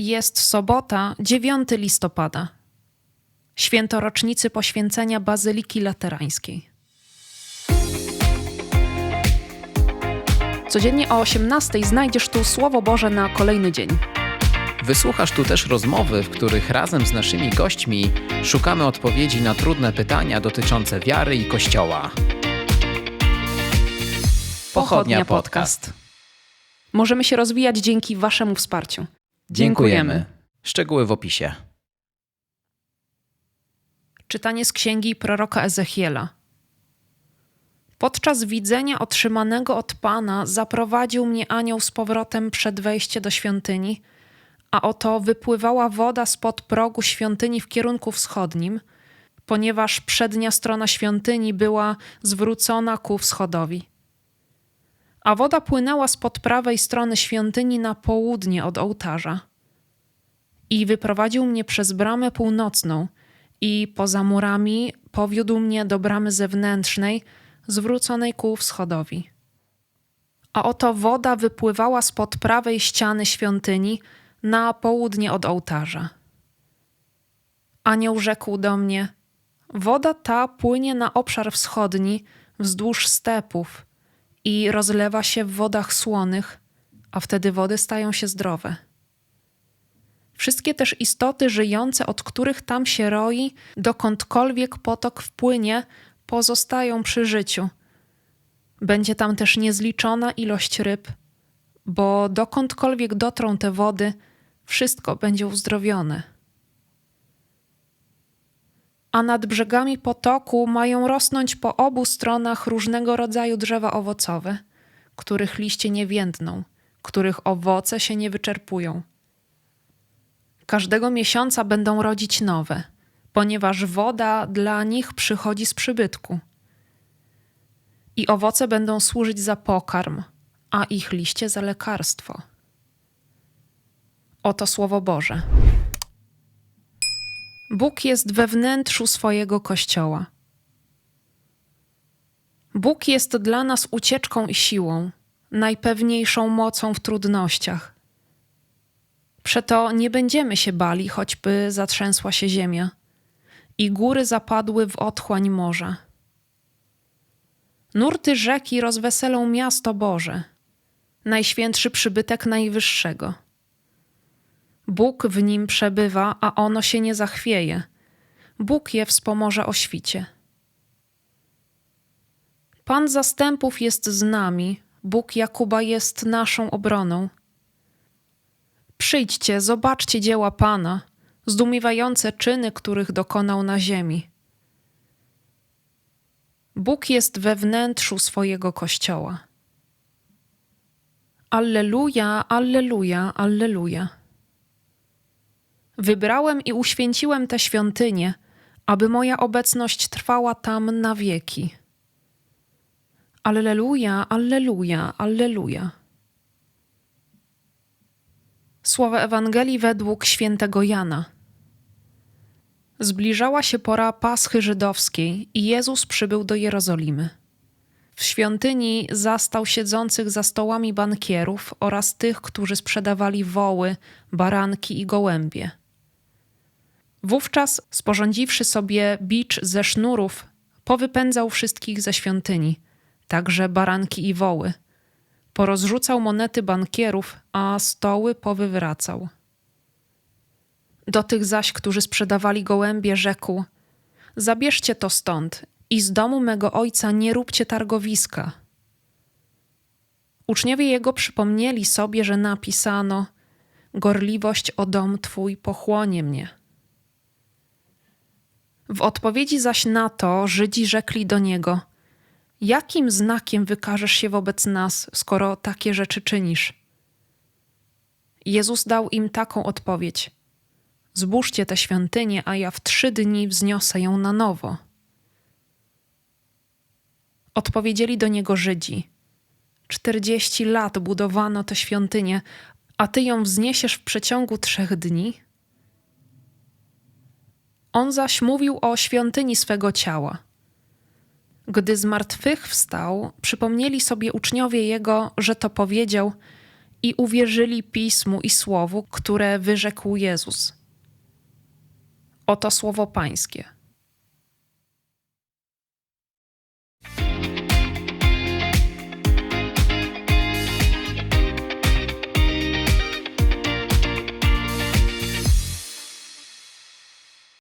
Jest sobota, 9 listopada. Święto rocznicy poświęcenia Bazyliki Laterańskiej. Codziennie o 18 znajdziesz tu Słowo Boże na kolejny dzień. Wysłuchasz tu też rozmowy, w których razem z naszymi gośćmi szukamy odpowiedzi na trudne pytania dotyczące wiary i Kościoła. Pochodnia Podcast. Możemy się rozwijać dzięki Waszemu wsparciu. Dziękujemy. Szczegóły w opisie. Czytanie z księgi proroka Ezechiela. Podczas widzenia otrzymanego od Pana zaprowadził mnie anioł z powrotem przed wejście do świątyni, a oto wypływała woda spod progu świątyni w kierunku wschodnim, ponieważ przednia strona świątyni była zwrócona ku wschodowi. A woda płynęła spod prawej strony świątyni na południe od ołtarza. I wyprowadził mnie przez bramę północną i poza murami powiódł mnie do bramy zewnętrznej, zwróconej ku wschodowi. A oto woda wypływała spod prawej ściany świątyni na południe od ołtarza. Anioł rzekł do mnie: Woda ta płynie na obszar wschodni wzdłuż stepów i rozlewa się w wodach słonych, a wtedy wody stają się zdrowe. Wszystkie też istoty żyjące, od których tam się roi, dokądkolwiek potok wpłynie, pozostają przy życiu. Będzie tam też niezliczona ilość ryb, bo dokądkolwiek dotrą te wody, wszystko będzie uzdrowione. A nad brzegami potoku mają rosnąć po obu stronach różnego rodzaju drzewa owocowe, których liście nie więdną, których owoce się nie wyczerpują. Każdego miesiąca będą rodzić nowe, ponieważ woda dla nich przychodzi z przybytku. I owoce będą służyć za pokarm, a ich liście za lekarstwo. Oto słowo Boże. Bóg jest we wnętrzu swojego kościoła. Bóg jest dla nas ucieczką i siłą, najpewniejszą mocą w trudnościach. Przeto nie będziemy się bali, choćby zatrzęsła się ziemia i góry zapadły w otchłań morza. Nurty rzeki rozweselą miasto Boże, najświętszy przybytek Najwyższego. Bóg w nim przebywa, a ono się nie zachwieje. Bóg je wspomoże o świcie. Pan zastępów jest z nami, Bóg Jakuba jest naszą obroną. Przyjdźcie, zobaczcie dzieła Pana, zdumiewające czyny, których dokonał na ziemi. Bóg jest we wnętrzu swojego kościoła. Alleluja, alleluja, alleluja. Wybrałem i uświęciłem tę świątynię, aby moja obecność trwała tam na wieki. Alleluja, alleluja, alleluja. Słowa Ewangelii według świętego Jana. Zbliżała się pora Paschy Żydowskiej i Jezus przybył do Jerozolimy. W świątyni zastał siedzących za stołami bankierów oraz tych, którzy sprzedawali woły, baranki i gołębie. Wówczas, sporządziwszy sobie bicz ze sznurów, powypędzał wszystkich ze świątyni, także baranki i woły. Porozrzucał monety bankierów, a stoły powywracał. Do tych zaś, którzy sprzedawali gołębie, rzekł: Zabierzcie to stąd i z domu mego ojca nie róbcie targowiska. Uczniowie jego przypomnieli sobie, że napisano: Gorliwość o dom twój pochłonie mnie. W odpowiedzi zaś na to Żydzi rzekli do niego: Jakim znakiem wykażesz się wobec nas, skoro takie rzeczy czynisz? Jezus dał im taką odpowiedź: Zbóżcie tę świątynię, a ja w trzy dni wzniosę ją na nowo. Odpowiedzieli do niego Żydzi: Czterdzieści lat budowano tę świątynię, a ty ją wzniesiesz w przeciągu trzech dni? On zaś mówił o świątyni swego ciała. Gdy zmartwychwstał, przypomnieli sobie uczniowie jego, że to powiedział i uwierzyli pismu i słowu, które wyrzekł Jezus. Oto słowo Pańskie.